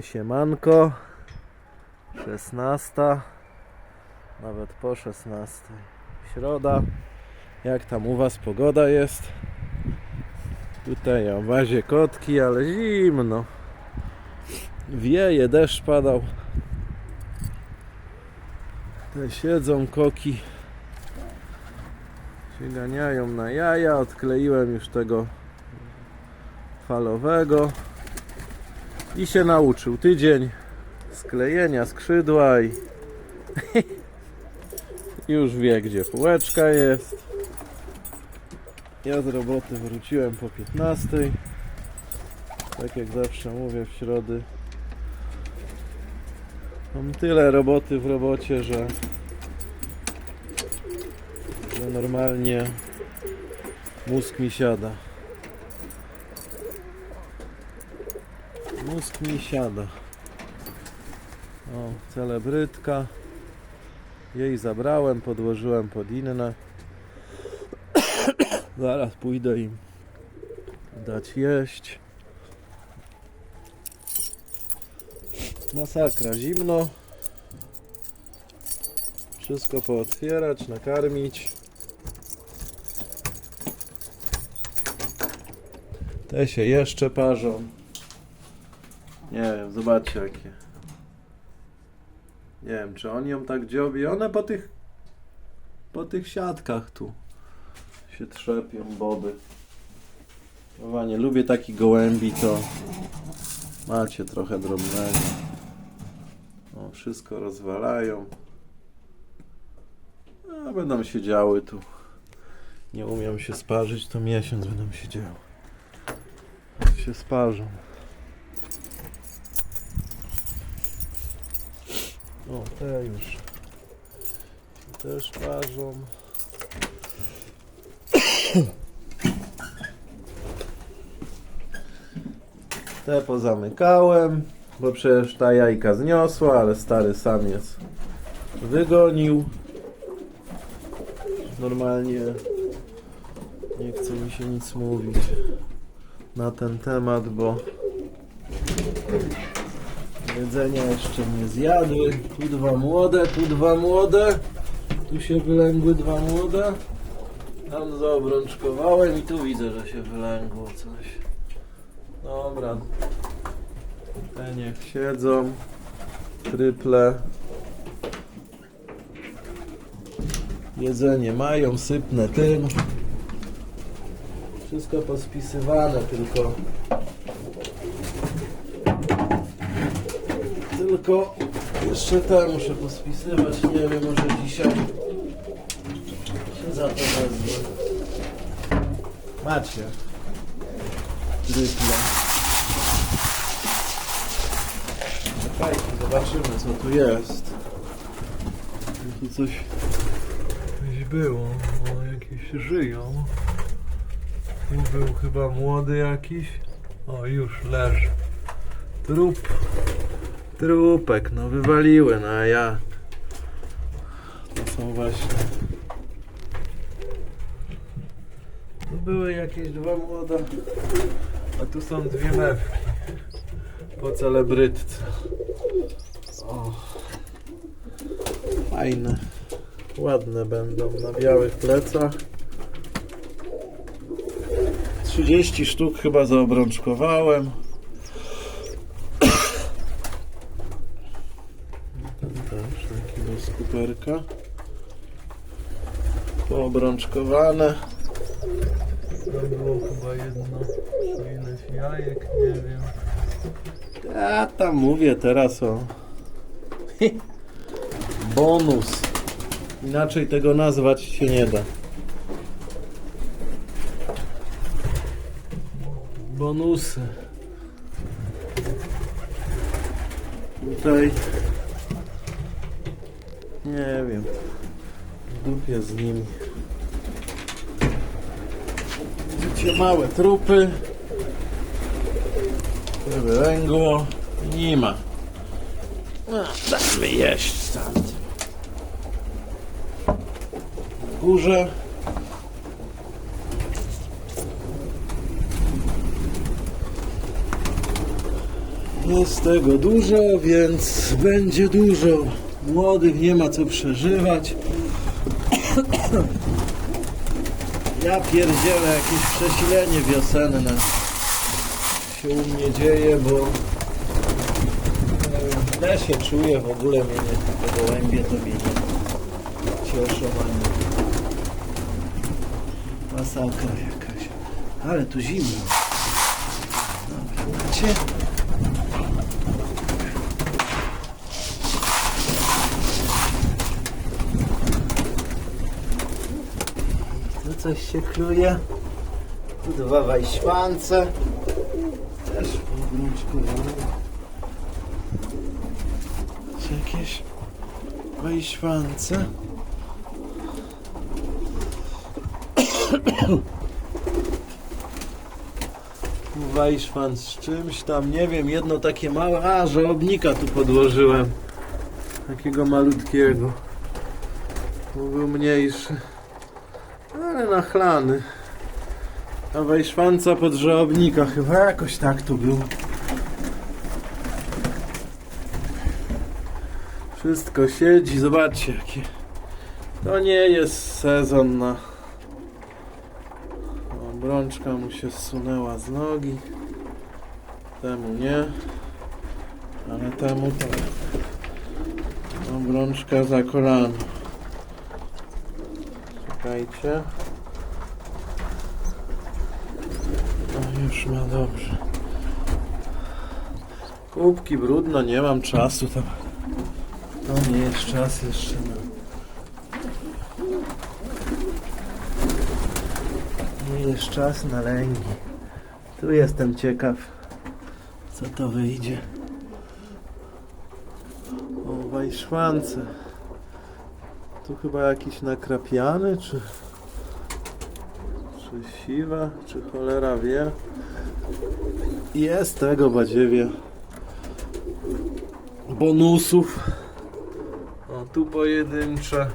Siemanko. 16 Nawet po 16 Środa. Jak tam u was pogoda jest? Tutaj w bazie kotki, ale zimno. Wieje, deszcz padał. Te siedzą koki. Się ganiają na jaja. Odkleiłem już tego falowego i się nauczył. Tydzień sklejenia skrzydła i już wie gdzie półeczka jest. Ja z roboty wróciłem po 15. Tak jak zawsze mówię w środy. Mam tyle roboty w robocie, że, że normalnie mózg mi siada. Mózg mi siada. O, celebrytka. Jej zabrałem, podłożyłem pod inne. Zaraz pójdę im dać jeść. Masakra, zimno. Wszystko pootwierać, nakarmić. Te się jeszcze parzą. Nie wiem, zobaczcie jakie. Nie wiem, czy on ją tak dziobi. One po tych po tych siatkach tu się trzepią boby. Chyba nie lubię takich gołębi, to macie trochę drobnego. O, wszystko rozwalają. A będą siedziały tu. Nie umiem się sparzyć, to miesiąc będą siedziały. Się sparzą. O, te już też parzą. Te pozamykałem, bo przecież ta jajka zniosła, ale stary samiec wygonił. Normalnie nie chce mi się nic mówić na ten temat, bo Jedzenia jeszcze nie zjadły. Tu dwa młode, tu dwa młode. Tu się wylęgły dwa młode. Tam zaobrączkowałem i tu widzę, że się wylęgło coś. Dobra. Te niech siedzą. Tryple. Jedzenie mają, sypnę tym. Wszystko pospisywane, tylko Tylko jeszcze te muszę pospisywać. Nie wiem, może dzisiaj się za to wezmę. Macie. Tryple. Czekajcie, zobaczymy co tu jest. Tu coś, coś było. O, jakieś żyją. Tu był chyba młody jakiś. O, już leży. Trup. Trupek, no wywaliły, no a ja. To są właśnie. Tu były jakieś dwa młoda, a tu są dwie mewki. Po celebrytce. O. Fajne. Ładne będą na białych plecach. 30 sztuk chyba zaobrączkowałem. Ten też, skuperka. Poobrączkowane. Tam było chyba jedno, ileś jajek, nie wiem. Ja tam mówię teraz o bonus. Inaczej tego nazwać się nie da. Bonusy. Tutaj nie wiem. W dupie z nimi. Widzicie małe trupy. Żeby węgło. Nie ma. No, damy jeść stąd. W górze. Jest tego dużo, więc będzie dużo młodych, nie ma co przeżywać. Ja pierdzielę jakieś przesilenie wiosenne się u mnie dzieje, bo e, źle się czuję, w ogóle mnie nie, te gołębie to mnie nie cieszą ani masakra jakaś. Ale tu zimno. Dobra, macie? Coś się kluje. Tu dwa wajśwance. Też pogrączkowane. Czy jakieś wajśwance? Wajszwan z czymś tam, nie wiem, jedno takie małe, a żołobnika tu podłożyłem. Takiego malutkiego. Był mniejszy. Ale nachlany. A wejszwanca pod żołobnika chyba jakoś tak tu był. Wszystko siedzi, zobaczcie jakie. To nie jest sezon na... O, brączka mu się zsunęła z nogi. Temu nie. Ale temu to... Obrączka za kolano. Czekajcie. No już ma dobrze. Kubki brudno, nie mam czasu tam. To nie jest czas jeszcze na... Nie jest czas na lęgi. Tu jestem ciekaw, co to wyjdzie. O, wajszwance. Tu chyba jakiś nakrapiany, czy... Czy siwa, czy cholera wie. Jest tego badziewia. Bonusów. O, tu pojedyncze.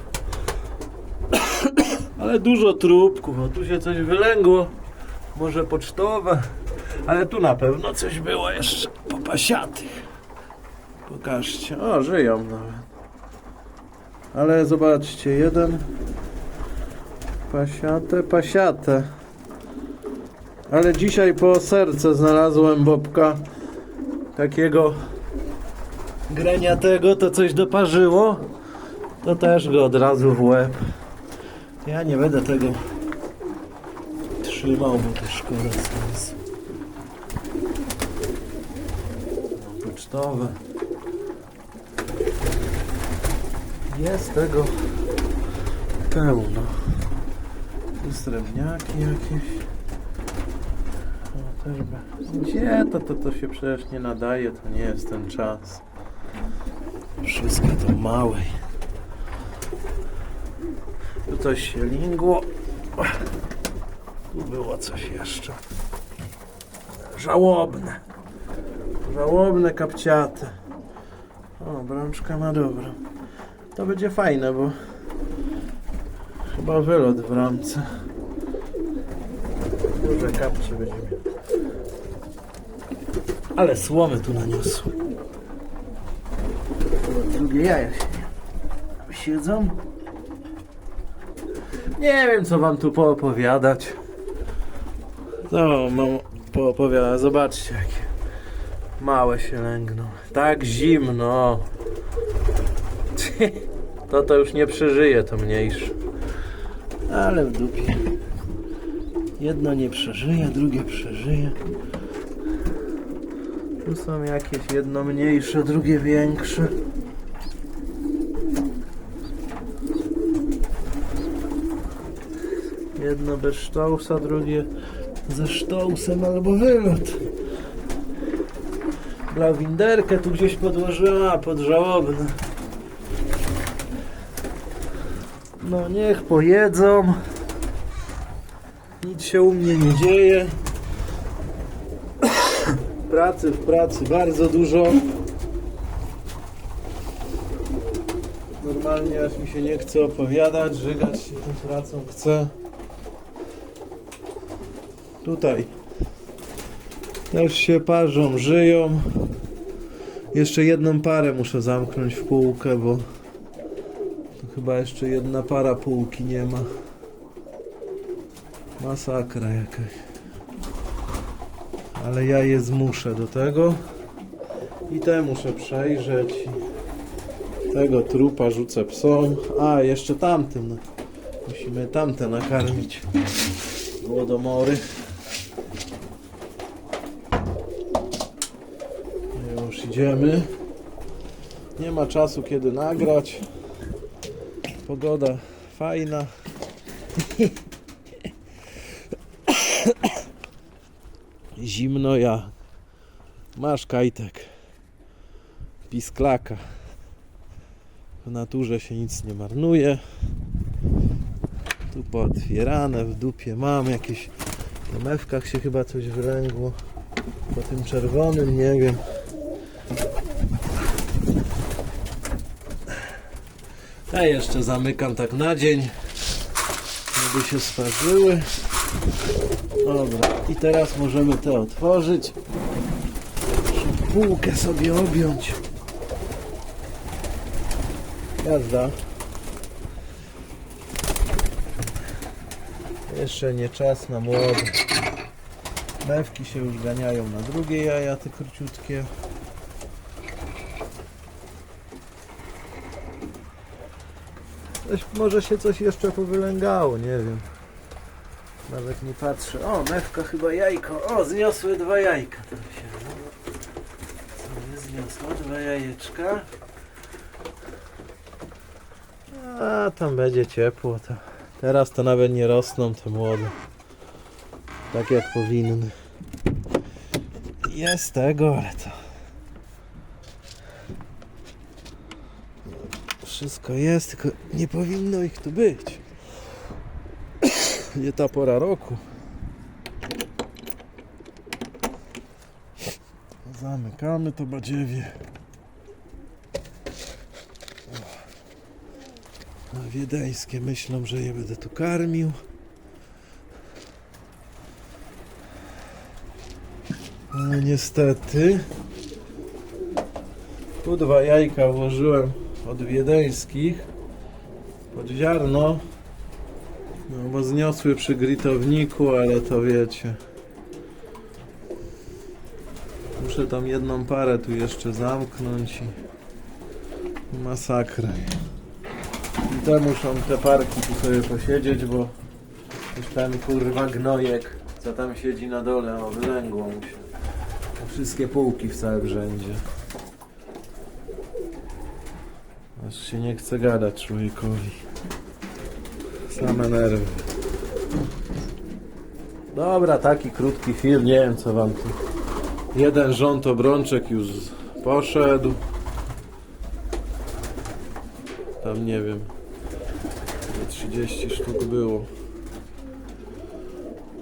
Ale dużo trupków. O, tu się coś wylęgło. Może pocztowe. Ale tu na pewno coś było jeszcze popasiatych. Pokażcie. O, żyją nawet. Ale zobaczcie, jeden pasiate, pasiate. Ale dzisiaj po serce znalazłem bobka takiego greniatego, to coś doparzyło. To też go od razu w łeb. Ja nie będę tego trzymał, bo to szkoda sensu. Pocztowe. Jest tego pełno. Tu srebrniaki jakieś. Gdzie to, to, to się przecież nie nadaje, to nie jest ten czas. Wszystko to małej. Tu coś się lingło. Tu było coś jeszcze. Żałobne. Żałobne kapciate. O, brączka ma dobrą. To będzie fajne, bo chyba wylot w ramce. Duże kapcie będzie miał. Ale słomy tu naniosły. Drugie jaja się siedzą. Nie wiem, co wam tu poopowiadać. No, mam poopowiadać. Zobaczcie, jakie małe się lęgną. Tak zimno. To to już nie przeżyje, to mniejsze. Ale w dupie. Jedno nie przeżyje, drugie przeżyje. Tu są jakieś jedno mniejsze, drugie większe. Jedno bez sztausa, drugie ze sztausem albo wylot. Blawinderkę tu gdzieś podłożyła, pod żałobne. No niech pojedzą. Nic się u mnie nie dzieje. Pracy w pracy bardzo dużo. Normalnie aż mi się nie chce opowiadać, żygać się tą pracą chce. Tutaj też się parzą, żyją. Jeszcze jedną parę muszę zamknąć w półkę, bo chyba jeszcze jedna para półki nie ma. Masakra jakaś. Ale ja je zmuszę do tego. I te muszę przejrzeć. Tego trupa rzucę psom. A, jeszcze tamtym. Musimy tamte nakarmić. Głodomory. Już idziemy. Nie ma czasu kiedy nagrać. Pogoda fajna. Zimno ja. Masz kajtek. Pisklaka. W naturze się nic nie marnuje. Tu pootwierane, w dupie mam jakieś. Na mewkach się chyba coś wylęgło. Po tym czerwonym, nie wiem. Ja jeszcze zamykam tak na dzień, żeby się sparzyły. Dobra, i teraz możemy te otworzyć. Półkę sobie objąć. Jazda. Jeszcze nie czas na młode. Mewki się już ganiają na drugie jaja, te króciutkie. Może się coś jeszcze powylęgało, nie wiem. Nawet nie patrzę. O, mewka chyba jajko. O, zniosły dwa jajka. Tam się zniosło dwa jajeczka. A, tam będzie ciepło. To. Teraz to nawet nie rosną te młode. Tak jak powinny. Jest tego, ale to... Wszystko jest, tylko nie powinno ich tu być. Nie ta pora roku. Zamykamy to badziewie. A wiedeńskie myślą, że je będę tu karmił. Niestety tu dwa jajka włożyłem od wiedeńskich pod ziarno. No bo zniosły przy gritowniku, ale to wiecie. Muszę tam jedną parę tu jeszcze zamknąć i masakra. I te muszą te parki tu sobie posiedzieć, bo już ten kurwa gnojek, co tam siedzi na dole, o wylęgło mu się. Wszystkie półki w całym rzędzie. Aż się nie chce gadać człowiekowi. Same nerwy. Dobra, taki krótki film, nie wiem co wam tu. Jeden rząd obrączek już poszedł. Tam nie wiem. ze 30 sztuk było.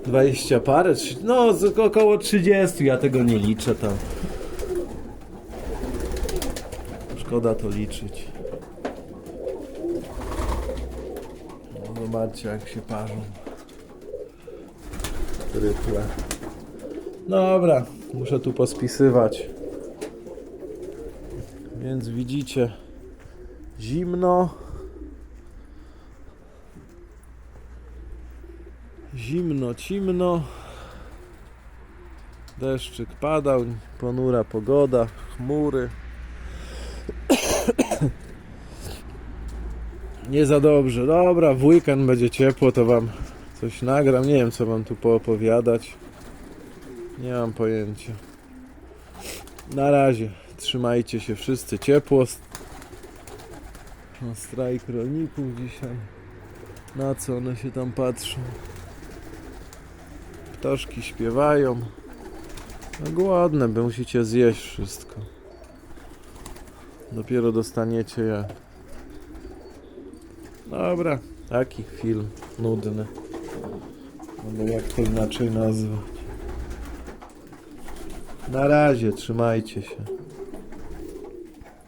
20 parę? No, około 30, ja tego nie liczę tam. Szkoda to liczyć. No, Zobaczcie jak się parzą. Ryple. Dobra, muszę tu pospisywać. Więc widzicie, zimno. Zimno, cimno. Deszczyk padał, ponura pogoda, chmury. Nie za dobrze. Dobra, w weekend będzie ciepło, to wam coś nagram. Nie wiem, co wam tu poopowiadać. Nie mam pojęcia. Na razie. Trzymajcie się wszyscy ciepło. No, strajk rolników dzisiaj. Na co one się tam patrzą? Ptaszki śpiewają. No głodne, by musicie zjeść wszystko. Dopiero dostaniecie je. Dobra, taki film nudny. No bo jak to inaczej nazwać? Na razie, trzymajcie się.